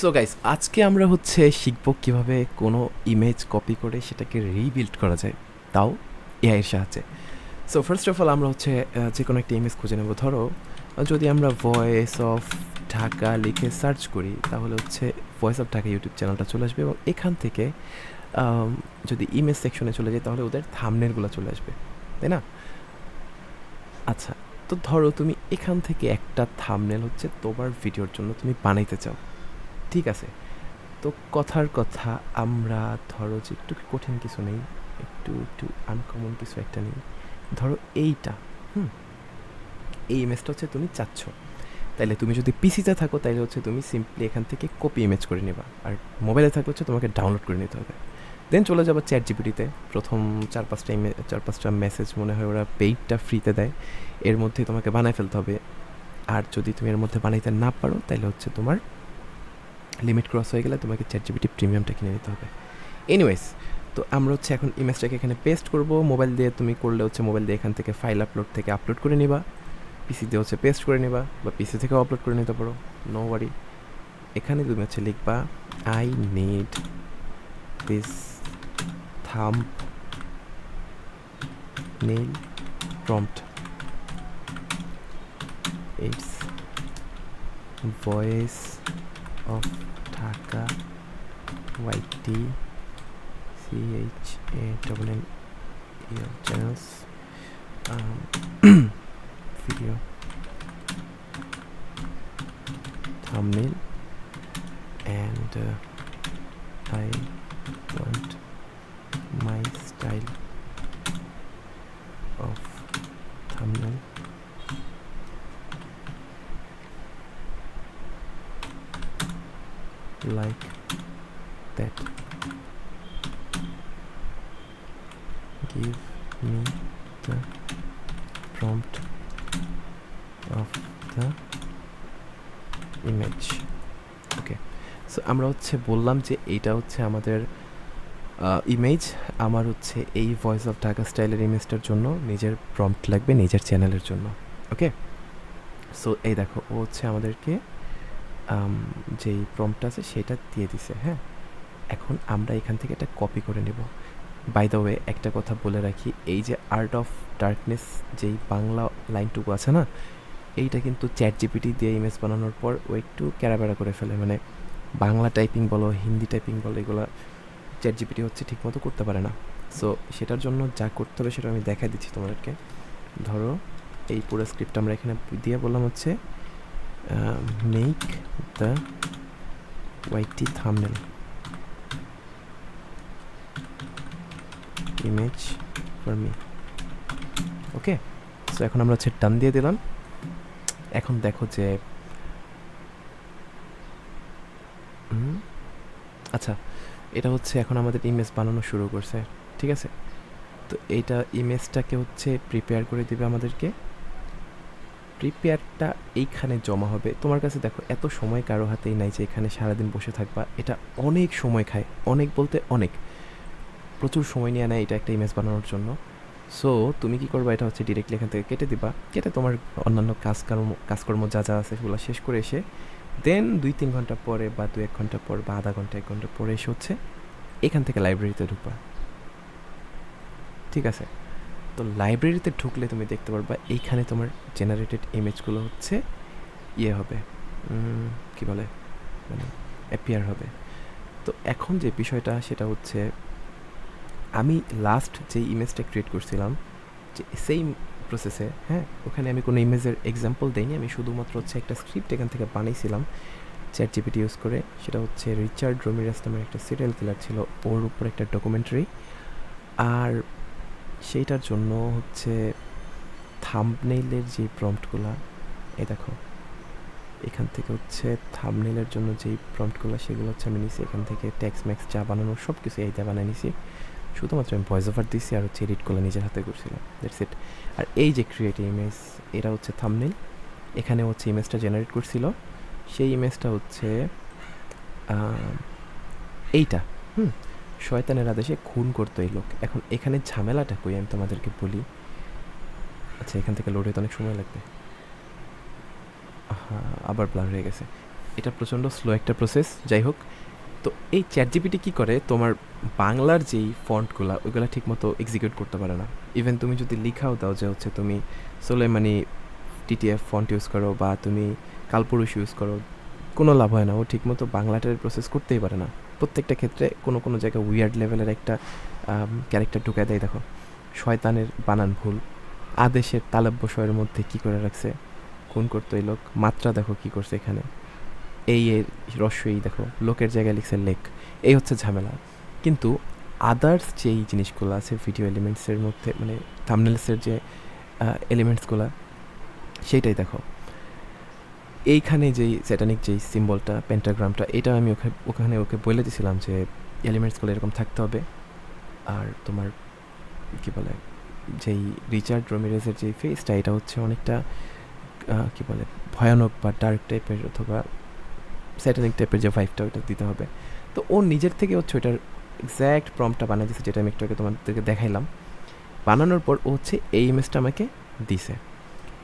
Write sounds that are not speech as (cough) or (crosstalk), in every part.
So guys আজকে আমরা হচ্ছে শিখব কীভাবে কোনো ইমেজ কপি করে সেটাকে রিবিল্ড করা যায়। তাও এআই এর সাহায্যে। সো ফার্স্ট অফ অল আমরা হচ্ছে যে কোনো একটা ইমেজ খুঁজে নেব। ধরো, যদি আমরা ভয়েস অফ ঢাকা লিখে সার্চ করি, তাহলে হচ্ছে ভয়েস অফ ঢাকা ইউটিউব চ্যানেলটা চলে আসবে এবং এখান থেকে যদি ইমেজ সেকশনে চলে যাই, তাহলে ওদের থামনেলগুলো চলে আসবে। তাই না? আচ্ছা তো ধরো তুমি এখান থেকে একটা থামনেল হচ্ছে তোমার ভিডিওর জন্য তুমি বানাইতে চাও। ঠিক আছে। তো কথার কথা আমরা ধরো যে একটু কঠিন কিছু নেই, একটু একটু আনকমন কিছু একটা নেই। ধরো এইটা, হুম? এই ইমেজটা হচ্ছে তুমি চাচ্ছ। তাইলে তুমি যদি পিসিতে থাকো, তাইলে হচ্ছে তুমি সিম্পলি এখান থেকে কপি ইমেজ করে নেবা। আর মোবাইলে থাকলে হচ্ছে তোমাকে ডাউনলোড করে নিতে হবে। দেন চলে যাব চ্যাট জিপিটিতে প্রথম চার পাঁচটা ইমে চার পাঁচটা মেসেজ মনে হয় ওরা পেইডটা ফ্রিতে দেয়। এর মধ্যে তোমাকে বানায় ফেলতে হবে। আর যদি তুমি এর মধ্যে বানাইতে না পারো তাহলে হচ্ছে তোমার লিমিট ক্রস হয়ে গেলে তোমাকে চ্যাট জিপিটি প্রিমিয়ামটা কিনে নিতে হবে। এনিওয়েজ তো আমরা হচ্ছে এখন ইমেজটাকে এখানে পেস্ট করব। মোবাইল দিয়ে তুমি করলে হচ্ছে মোবাইল দিয়ে এখান থেকে ফাইল আপলোড থেকে আপলোড করে নিবা। পিসি দিয়ে হচ্ছে পেস্ট করে নিবা বা পিসি থেকেও আপলোড করে নিতে পারো। নো ওয়ারি এখানে তুমি হচ্ছে লিখবা I need this thumbnail prompt it's voice of Dhaka YT CH A double N E L channels. Um, (coughs) video. Thumbnail. And uh, I want my style of thumbnail like that. Give me the prompt of the image. Okay so আমরা হচ্ছে বললাম যে এইটা হচ্ছে আমাদের image আমার হচ্ছে এই ভয়েস অফ ঢাকা স্টাইলের ইমেজটার জন্য নিজের প্রম্পট লাগবে নিজের চ্যানেলের জন্য ওকে সো এই দেখো ও হচ্ছে আমাদেরকে আম, যেই প্রম্পট আছে সেটা দিয়ে দিছে হ্যাঁ? এখন আমরা এখান থেকে এটা কপি করে নেব। বাই দ্য ওয়ে একটা কথা বলে রাখি, এই যে আর্ট অফ ডার্কনেস যেই বাংলা লাইনটুকু আছে না, এইটা কিন্তু চ্যাট জিপিটি দিয়ে ইমেজ বানানোর পর ও একটু ক্যারাবেড়া করে ফেলে। মানে বাংলা টাইপিং বলো, হিন্দি টাইপিং বলো, এগুলো চ্যাট জিপিটি হচ্ছে ঠিকমতো করতে পারে না। সো সেটার জন্য যা করতে হবে সেটা আমি দেখাই দিচ্ছি তোমাদেরকে। ধরো, এই পুরো স্ক্রিপ্ট আমরা এখানে দিয়ে বললাম হচ্ছে make the YT thumbnail image for me okay so এখন আমরা হচ্ছে ডান দিয়ে দিলাম। এখন দেখো যে আচ্ছা এটা হচ্ছে এখন আমাদের ইমেজ বানানো শুরু করছে, ঠিক আছে? তো এইটা ইমেজটাকে হচ্ছে প্রিপেয়ার করে দিবে আমাদেরকে। প্রিপেয়ারটা এইখানে জমা হবে। তোমার কাছে দেখো, এত সময় কারও হাতেই নাই যে এখানে সারাদিন বসে থাকবা। এটা অনেক সময় খায়, অনেক বলতে অনেক। প্রচুর সময় নিয়ে নেয় এটা একটা ইমেজ বানানোর জন্য। সো তুমি কি করবা? এটা হচ্ছে ডিরেক্টলি এখান থেকে কেটে দিবা। কেটে তোমার অন্যান্য কাজকর্ম কাজকর্ম যা যা আছে সেগুলো শেষ করে এসে দেন দুই তিন ঘণ্টা পরে বা দু এক ঘণ্টা পর বা আধা ঘণ্টা, এক ঘণ্টা পরে এসে হচ্ছে এখান থেকে লাইব্রেরিতে ঢুকবা। ঠিক আছে? তো লাইব্রেরিতে ঢুকলে তুমি দেখতে পারবা, এইখানে তোমার জেনারেটেড ইমেজগুলো হচ্ছে ইয়ে হবে কি বলে মানে অ্যাপিয়ার হবে। তো এখন যে বিষয়টা, সেটা হচ্ছে আমি লাস্ট যে ইমেজটা ক্রিয়েট করছিলাম, যে সেম প্রসেসে হ্যাঁ ওখানে আমি কোনো ইমেজের এক্সাম্পল দেইনি, আমি শুধুমাত্র হচ্ছে একটা স্ক্রিপ্ট এখান থেকে বানিয়েছিলাম চ্যাট জিপিটি ইউজ করে, সেটা হচ্ছে রিচার্ড রমিরাস নামের একটা সিরিয়াল কিলার ছিল, ওর উপর একটা ডকুমেন্টারি আর সেইটার জন্য হচ্ছে থামনেইলের যে প্রম্পটগুলো এ দেখো। এখান থেকে হচ্ছে থামনেইলের জন্য যেই প্রম্পটগুলো সেগুলো হচ্ছে আমি নিছি। এখান থেকে ট্যাক্স ম্যাক্স যা বানানো সব কিছু এইটা বানিয়ে নিছি। শুধুমাত্র আমি ভয়েস ওভার দিছি আর হচ্ছে এডিটগুলো নিজের হাতে করছিলাম। দ্যাটস ইট আর এই যে ক্রিয়েট ইমেজ এটা হচ্ছে থামনেইল এখানে হচ্ছে ইমেজটা জেনারেট করছিল। সেই ইমেজটা হচ্ছে এইটা। হুম? শয়তানের আদেশে খুন করতো এই লোক। এখন এখানে ঝামেলাটা কই আমি তোমাদেরকে বলি? আচ্ছা এখান থেকে লোড হতে অনেক সময় লাগবে। হ্যাঁ আবার ব্লার হয়ে গেছে। এটা প্রচণ্ড স্লো একটা প্রসেস যাই হোক। তো এই চ্যাট জিপিটি কী করে? তোমার বাংলার যেই ফন্টগুলো ওইগুলো ঠিকমতো এক্সিকিউট করতে পারে না। ইভেন তুমি যদি লিখাও দাও যে হচ্ছে তুমি সোলেমানি টিটিএফ ফন্ট ইউজ করো বা তুমি কালপুরুষ ইউজ করো, কোনো লাভ হয় না। ও ঠিকমতো বাংলাটার প্রসেস করতেই পারে না। প্রত্যেকটা ক্ষেত্রে কোনো কোনো জায়গায় উইয়ার্ড লেভেলের একটা ক্যারেক্টার ঢুকায় দেয়। দেখো, শয়তানের বানান ভুল, আদেশের তালব্য স্বরের মধ্যে কি করে রাখছে কোন করতো এই লোক, মাত্রা দেখো কি করছে এখানে। এই এর রস্যই দেখো, লোকের জায়গায় লিখছে লেক, এই হচ্ছে ঝামেলা। কিন্তু আদার্স যেই জিনিসগুলো আছে ভিডিও এলিমেন্টসের মধ্যে মানে থামনেলসের যে এলিমেন্টসগুলো সেইটাই দেখো। এইখানে যেই স্যাটানিক যেই সিম্বলটা পেন্টাগ্রামটা এটা আমি ওখানে ওখানে ওকে বলে দিয়েছিলাম যে এলিমেন্টসগুলো এরকম থাকতে হবে। আর তোমার কী বলে, যেই রিচার্ড রমিরেজের যেই ফেসটা এটা হচ্ছে অনেকটা কী বলে, ভয়ানক বা ডার্ক টাইপের অথবা স্যাটানিক টাইপের যে ভাইফটা ওটা দিতে হবে। তো ও নিজের থেকে হচ্ছে ওইটার এক্স্যাক্ট প্রমটা বানিয়ে দিয়েছে, যেটা আমি একটু আগে তোমাদেরকে দেখাইলাম। বানানোর পর ও হচ্ছে এই ইমেজটা আমাকে দিছে।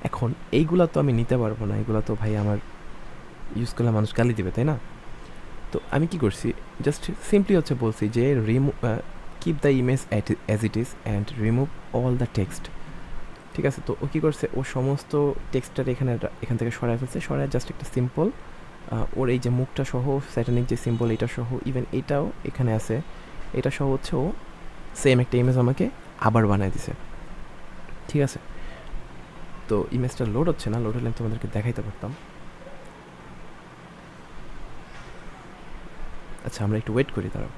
এখন এইগুলা তো আমি নিতে পারব না এগুলো তো ভাই আমার ইউজ করলে মানুষ গালি দিবে, তাই না? তো আমি কি করছি? জাস্ট সিম্পলি হচ্ছে বলছি যে remove keep the image as it is and remove all the text ঠিক আছে? তো ও কী করছে? ও সমস্ত টেক্সটটা এখানে এখান থেকে সরাই ফেলছে সরাই জাস্ট একটা সিম্পল ওর এই যে মুখটা সহ স্যাটানিক যে সিম্বল এটা সহ ইভেন এটাও এখানে আছে। এটা সহ হচ্ছে ও সেম একটা ইমেজ আমাকে আবার বানায় দিছে। ঠিক আছে? তো ইমেজটা লোড হচ্ছে না লোড হলে আমি তোমাদেরকে দেখাইতে পারতাম। আচ্ছা আমরা একটু ওয়েট করি তারা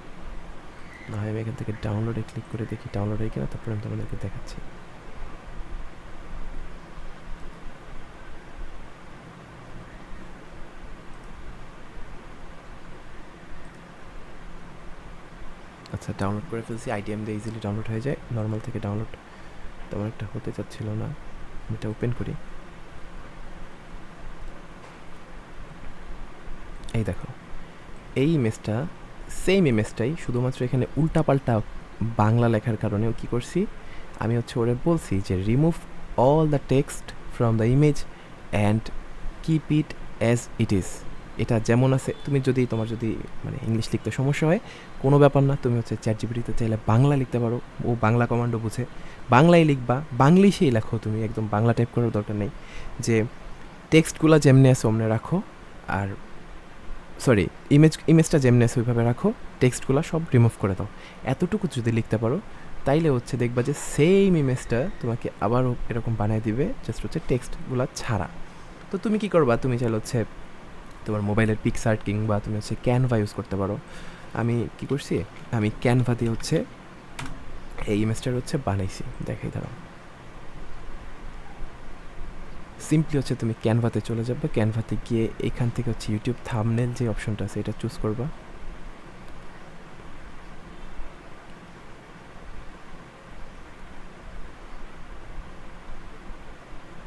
না হয় আমি এখান থেকে ডাউনলোডে ক্লিক করে দেখি ডাউনলোড হয়ে কিনা, তারপরে আমি তোমাদেরকে দেখাচ্ছি। আচ্ছা ডাউনলোড করে ফেলছি আইডিএম দিয়ে ইজিলি ডাউনলোড হয়ে যায়। নর্মাল থেকে ডাউনলোড তেমন একটা হতে চাচ্ছিল না। এটা ওপেন করি। এই দেখো, এই ইমেজটা সেম ইমেজটাই শুধুমাত্র এখানে উল্টাপাল্টা বাংলা লেখার কারণেও কি করছি? আমি হচ্ছে ওরে বলছি যে remove all the text from the image and keep it as it is এটা যেমন আছে, তুমি যদি তোমার যদি মানে ইংলিশ লিখতে সমস্যা হয়, কোনো ব্যাপার না, তুমি হচ্ছে চ্যাট জিবিটিতে চাইলে বাংলা লিখতে পারো, ও বাংলা কমান্ডও বুঝে। বাংলায় লিখবা বাংলিশেই লেখো তুমি, একদম বাংলা টাইপ করার দরকার নেই। যে টেক্সটগুলো যেমনি আছে অমনে রাখো, আর সরি ইমেজ ইমেজটা যেমনি আছে ওইভাবে রাখো টেক্সটগুলো সব রিমুভ করে দাও। এতটুকু যদি লিখতে পারো, তাইলে হচ্ছে দেখবা যে সেম ইমেজটা তোমাকে আবারও এরকম বানিয়ে দিবে জাস্ট হচ্ছে টেক্সটগুলো ছাড়া। তো তুমি কি করবা? তুমি চাইলে হচ্ছে তোমার মোবাইলের পিকসার্ট কিংবা তুমি হচ্ছে ক্যানভা ইউজ করতে পারো। আমি কি করছি? আমি ক্যানভা দিয়ে হচ্ছে এই ইমেজটার হচ্ছে বানাইছি। দেখাই, দাঁড়াও। সিম্পলি হচ্ছে তুমি ক্যানভাতে চলে যাবে। ক্যানভাতে গিয়ে এখান থেকে হচ্ছে ইউটিউব থামনেল যে অপশনটা আছে, এটা চুজ করবা।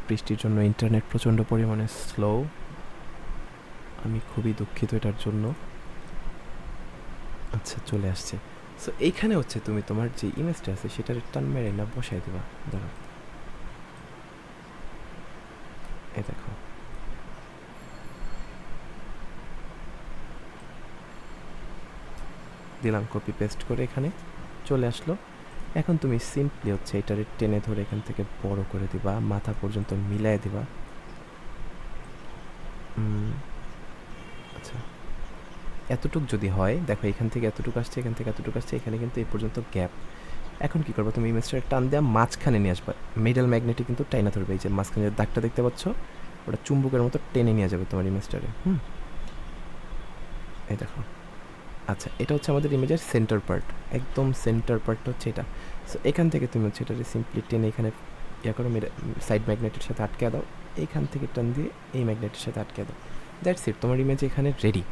বৃষ্টির জন্য ইন্টারনেট প্রচণ্ড পরিমাণে স্লো আমি খুবই দুঃখিত এটার জন্য। আচ্ছা চলে আসছে। সো এইখানে হচ্ছে তুমি তোমার যে ইমেজটা আছে, সেটার টান মেরে না বসাই দেবা? দাঁড়াও। এই দেখো। দিলাম কপি পেস্ট করে এখানে চলে আসলো। এখন তুমি সিম্পলি হচ্ছে এটারে টেনে ধরে এখান থেকে বড় করে দিবা, মাথা পর্যন্ত মিলাই দিবা। এতটুক যদি হয়, দেখো এখান থেকে এতটুকু আসছে, এখান থেকে এতটুকু আসছে, এখানে কিন্তু এই পর্যন্ত গ্যাপ এখন কি করব? তুমি ইমেজটা টান দেওয়া মাঝখানে নিয়ে আসবে। মিডল ম্যাগনেটে কিন্তু টাইনা ধরবে। এই যে মাঝখানে যে দাগটা দেখতে পাচ্ছ, ওটা চুম্বকের মতো টেনে নিয়ে যাবে তোমার ইমেজটারে হুম? এই দেখো। আচ্ছা এটা হচ্ছে আমাদের ইমেজের সেন্টার পার্ট একদম সেন্টার পার্টটা হচ্ছে এটা। সো এখান থেকে তুমি হচ্ছে এটাকে সিম্পলি টেনে এখানে ইয়া করো সাইড ম্যাগনেটের সাথে আটকে দাও। এইখান থেকে টান দিয়ে এই ম্যাগনেটের সাথে আটকে দাও। দ্যাটস ইট তোমার ইমেজ এখানে রেডি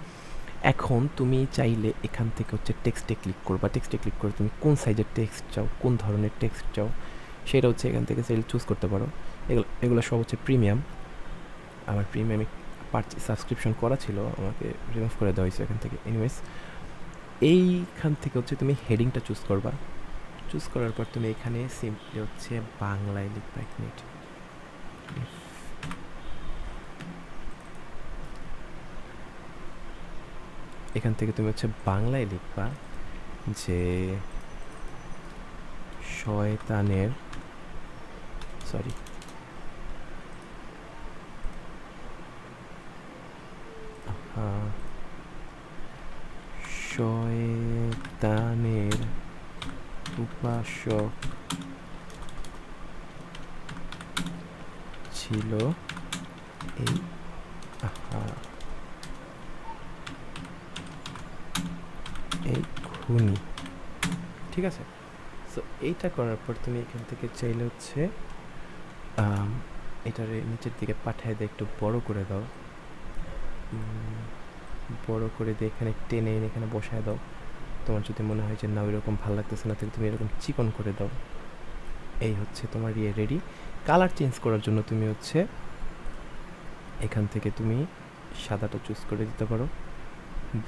এখন তুমি চাইলে এখান থেকে হচ্ছে টেক্সটে ক্লিক করবা। টেক্সটে ক্লিক করে তুমি কোন সাইজের টেক্সট চাও, কোন ধরনের টেক্সট চাও, সেটা হচ্ছে এখান থেকে চাইলে চুজ করতে পারো। এগুলো এগুলো সব হচ্ছে প্রিমিয়াম আমার প্রিমিয়ামে পার্চেস সাবস্ক্রিপশন করা ছিল, আমাকে রিমুভ করে দেওয়া হয়েছে এখান থেকে এনিওয়েজ এইখান থেকে হচ্ছে তুমি হেডিংটা চুজ করবা। চুজ করার পর তুমি এখানে সিম্পলি হচ্ছে বাংলায় লিখবা এক মিনিট এখান থেকে তুমি হচ্ছে বাংলায় লিখবা যে শয়তানের সরি শয়তানের উপাসক ছিল এই আহা এই খুনি ঠিক আছে? সো এইটা করার পর তুমি এখান থেকে চাইলে হচ্ছে এটার নিচের দিকে পাঠায় দিয়ে একটু বড় করে দাও। বড় করে দিয়ে এখানে টেনে এনে এখানে বসায় দাও। তোমার যদি মনে হয় যে না, ওইরকম ভালো লাগতেছে না, তাহলে তুমি এরকম চিকন করে দাও। এই হচ্ছে তোমার ইয়ে রেডি কালার চেঞ্জ করার জন্য তুমি হচ্ছে, এখান থেকে তুমি সাদাটা চুজ করে দিতে পারো।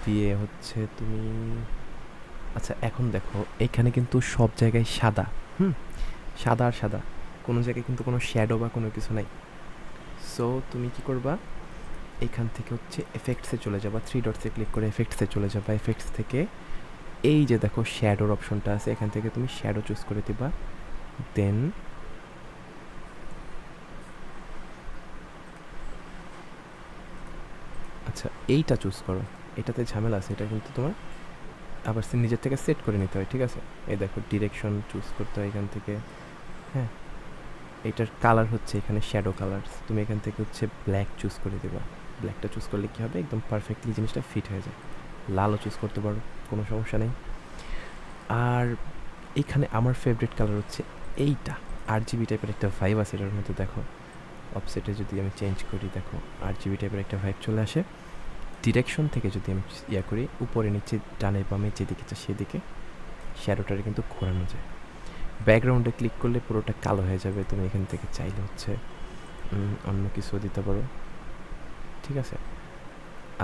দিয়ে হচ্ছে তুমি আচ্ছা এখন দেখো, এখানে কিন্তু সব জায়গায় সাদা, হুম? সাদা আর সাদা, কোনো জায়গায় কিন্তু কোনো শ্যাডো বা কোনো কিছু নাই। সো তুমি কি করবা? এখান থেকে হচ্ছে এফেক্টসে চলে যাবা থ্রি ডটসে ক্লিক করে এফেক্টসে চলে যাবা। এফেক্টস থেকে এই যে দেখো শ্যাডোর অপশনটা আছে, এখান থেকে তুমি শ্যাডো চুজ করে দিবা। দেন আচ্ছা এইটা চুজ করো। এটাতে ঝামেলা আছে, এটা কিন্তু তোমার আবার সে নিজের থেকে সেট করে নিতে হয়, ঠিক আছে? এই দেখো ডিরেকশন চুজ করতে হয় এখান থেকে হ্যাঁ? এটার কালার হচ্ছে এখানে শ্যাডো কালার তুমি এখান থেকে হচ্ছে ব্ল্যাক চুজ করে দেবা। ব্ল্যাকটা চুজ করলে কী হবে? একদম পারফেক্টলি জিনিসটা ফিট হয়ে যায়। লালও চুজ করতে পারো, কোনো সমস্যা নেই। আর এখানে আমার ফেভারিট কালার হচ্ছে এইটা আর জিবি টাইপের একটা ভাইব আছে, এটার মধ্যে দেখো। অফসেটে যদি আমি চেঞ্জ করি, দেখো আর জিবি টাইপের একটা ভাইব চলে আসে। ডিরেকশন থেকে যদি আমি ইয়া করি, উপরে, নিচে, ডানে, বামে, যেদিকে চাই সেদিকে শ্যাডোটারে কিন্তু ঘোরানো যায়। ব্যাকগ্রাউন্ডে ক্লিক করলে পুরোটা কালো হয়ে যাবে, তুমি এখান থেকে চাইলে হচ্ছে অন্য কিছু দিতে পারো। ঠিক আছে?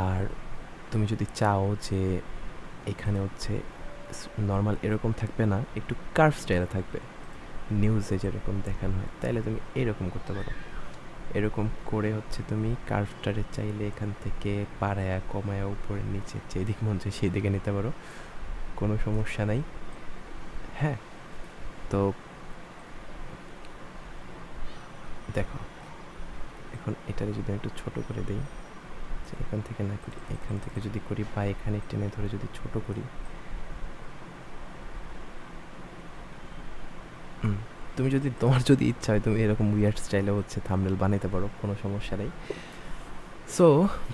আর তুমি যদি চাও যে এখানে হচ্ছে নর্মাল এরকম থাকবে না, একটু কার্ভ স্টাইলে থাকবে। নিউজে যেরকম দেখানো হয়, তাইলে তুমি এরকম করতে পারো। এরকম করে হচ্ছে তুমি কার্ভটারে চাইলে এখান থেকে পাড়ায়া কমায়া উপরে নিচে যেদিক মন চায় সেই দিকে নিতে পারো। কোনো সমস্যা নাই। হ্যাঁ তো দেখো এখন এটারে যদি একটু ছোট করে দিই এখান থেকে না করি এখান থেকে যদি করি বা এখানে টেনে ধরে যদি ছোট করি। হুম, তুমি যদি তোমার যদি ইচ্ছা হয়, তুমি এরকম উইয়ার্ড স্টাইলে হচ্ছে থামনেল বানাইতে পারো, কোনো সমস্যা নেই। সো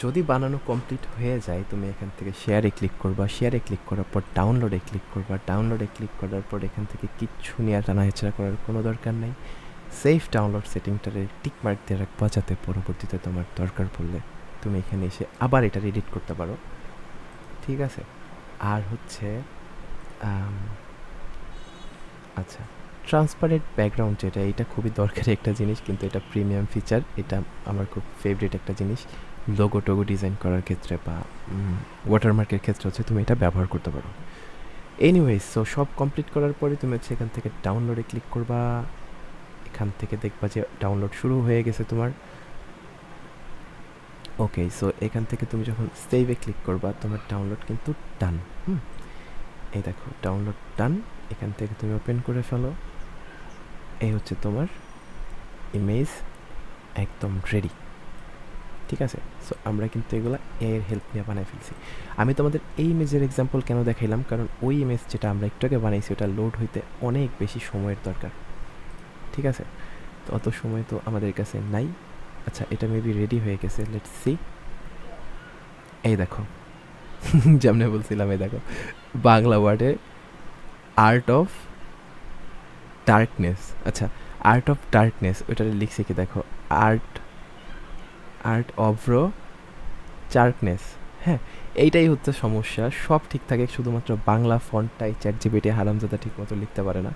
যদি বানানো কমপ্লিট হয়ে যায়, তুমি এখান থেকে শেয়ারে ক্লিক করবা। শেয়ারে ক্লিক করার পর ডাউনলোডে ক্লিক করবা। ডাউনলোডে ক্লিক করার পর, এখান থেকে কিচ্ছু নিয়ে টানা হেঁচড়া করার কোনো দরকার নেই। সেফ ডাউনলোড সেটিংটারে টিক মার্ক দিয়ে রাখবা, যাতে পরবর্তীতে তোমার দরকার পড়লে তুমি এখানে এসে আবার এটা এডিট করতে পারো। ঠিক আছে? আর হচ্ছে আচ্ছা। ট্রান্সপারেন্ট ব্যাকগ্রাউন্ড যেটা, এটা খুবই দরকারি একটা জিনিস, কিন্তু এটা প্রিমিয়াম ফিচার এটা আমার খুব ফেভারিট একটা জিনিস। লোগো টোগো ডিজাইন করার ক্ষেত্রে বা ওয়াটারমার্কের ক্ষেত্রে হচ্ছে তুমি এটা ব্যবহার করতে পারো। এনিওয়েজ সো সব কমপ্লিট করার পরে তুমি হচ্ছে এখান থেকে ডাউনলোডে ক্লিক করবা। এখান থেকে দেখবা যে ডাউনলোড শুরু হয়ে গেছে তোমার। ওকে সো এখান থেকে তুমি যখন সেভে ক্লিক করবা, তোমার ডাউনলোড কিন্তু ডান হুম? এই দেখো ডাউনলোড ডান এখান থেকে তুমি ওপেন করে ফেলো। এই হচ্ছে তোমার ইমেজ একদম রেডি ঠিক আছে? সো আমরা কিন্তু এগুলো এর হেল্প নিয়ে বানাই ফেলছি। আমি তোমাদের এই ইমেজের এক্সাম্পল কেন দেখাইলাম? কারণ ওই ইমেজ যেটা আমরা একটু আগে বানাইছি, ওটা লোড হইতে অনেক বেশি সময়ের দরকার, ঠিক আছে? তো অত সময় তো আমাদের কাছে নাই। আচ্ছা এটা মেবি রেডি হয়ে গেছে লেট সি এই দেখো, (laughs) যেমন বলছিলাম, এই দেখো, বাংলা ওয়ার্ডে আর্ট অফ ডার্কনেস আচ্ছা আর্ট অফ ডার্কনেস ওইটা লিখছে কি দেখো? আর্ট আর্ট অফ চার্কনেস হ্যাঁ এইটাই হচ্ছে সমস্যা। সব ঠিক থাকে, শুধুমাত্র বাংলা ফন্টটাই চ্যাট জিবিটি হারামজাদা ঠিক মতো লিখতে পারে না।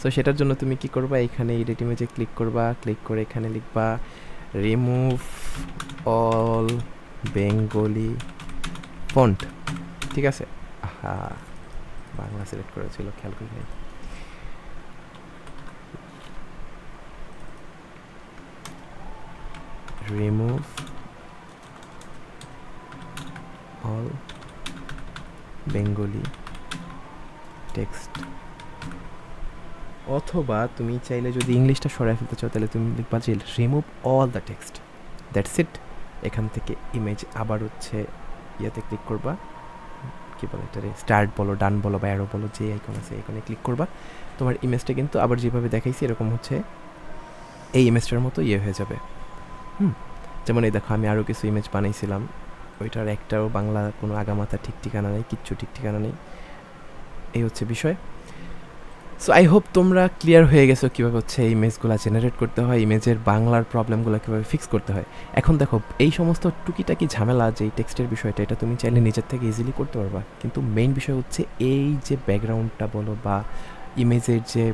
সো সেটার জন্য তুমি কি করবা? এখানে এডিট ইমেজে ক্লিক করবা ক্লিক করে এখানে লিখবা রিমুভ অল বেঙ্গলি ফন্ট ঠিক আছে? আহা, বাংলা সিলেক্ট করেছিল, খেয়াল করি নাই। রিমুভ অল বেঙ্গলি টেক্সট অথবা তুমি চাইলে যদি ইংলিশটা সরাই ফেলতে চাও, তাহলে তুমি লিখবা যে remove all the text that's it এখান থেকে ইমেজ আবার হচ্ছে ইয়েতে ক্লিক করবা। কী বলে এটারে? স্টার্ট বলো ডান বলো বা অ্যারো বলো, যে আইকন আছে এখানে ক্লিক করবা। তোমার ইমেজটা কিন্তু আবার যেভাবে দেখাইছি, এরকম হচ্ছে এই ইমেজটার মতো ইয়ে হয়ে যাবে। হুম। যেমন এই দেখো, আমি আরও কিছু ইমেজ বানাইছিলাম। ওইটার একটাও বাংলা কোনো আগামাথা ঠিক ঠিকানা নেই, কিচ্ছু ঠিক ঠিকানা নেই। এই হচ্ছে বিষয়। সো আই হোপ তোমরা ক্লিয়ার হয়ে গেছো কীভাবে হচ্ছে ইমেজগুলো জেনারেট করতে হয় ইমেজের বাংলার প্রবলেমগুলো কীভাবে ফিক্স করতে হয়। এখন দেখো, এই সমস্ত টুকিটাকি ঝামেলা যে টেক্সটের বিষয়টা, এটা তুমি চাইলে নিজের থেকে ইজিলি করতে পারবা। কিন্তু মেইন বিষয় হচ্ছে এই যে ব্যাকগ্রাউন্ডটা বলো বা ইমেজের যে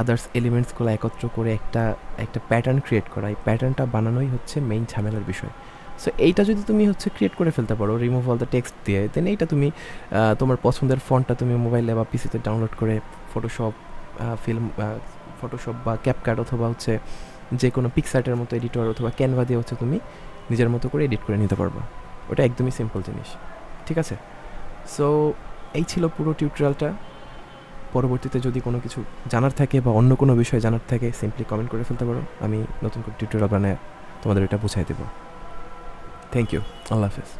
আদার্স এলিমেন্টসগুলো একত্র করে একটা একটা প্যাটার্ন ক্রিয়েট করা। এই প্যাটার্নটা বানানোই হচ্ছে মেইন ঝামেলার বিষয়। সো এইটা যদি তুমি হচ্ছে ক্রিয়েট করে ফেলতে পারো রিমুভ অল দ্য টেক্সট দিয়ে দেন এইটা তুমি তোমার পছন্দের ফন্টটা তুমি মোবাইলে বা পিসিতে ডাউনলোড করে ফটোশপ ফিল্ম ফটোশপ বা ক্যাপকার্ট অথবা হচ্ছে যে কোনো পিকসার্টের মতো এডিটর অথবা ক্যানভা দিয়ে হচ্ছে তুমি নিজের মতো করে এডিট করে নিতে পারবা। ওটা একদমই সিম্পল জিনিস। ঠিক আছে? সো এই ছিল পুরো টিউটোরিয়ালটা পরবর্তীতে যদি কোনো কিছু জানার থাকে বা অন্য কোনো বিষয়ে জানার থাকে সিম্পলি কমেন্ট করে ফেলতে পারো। আমি নতুন করে টিউটোরিয়াল বানায় তোমাদের এটা বুঝাই দেবো। থ্যাংক ইউ আল্লাহ হাফেজ।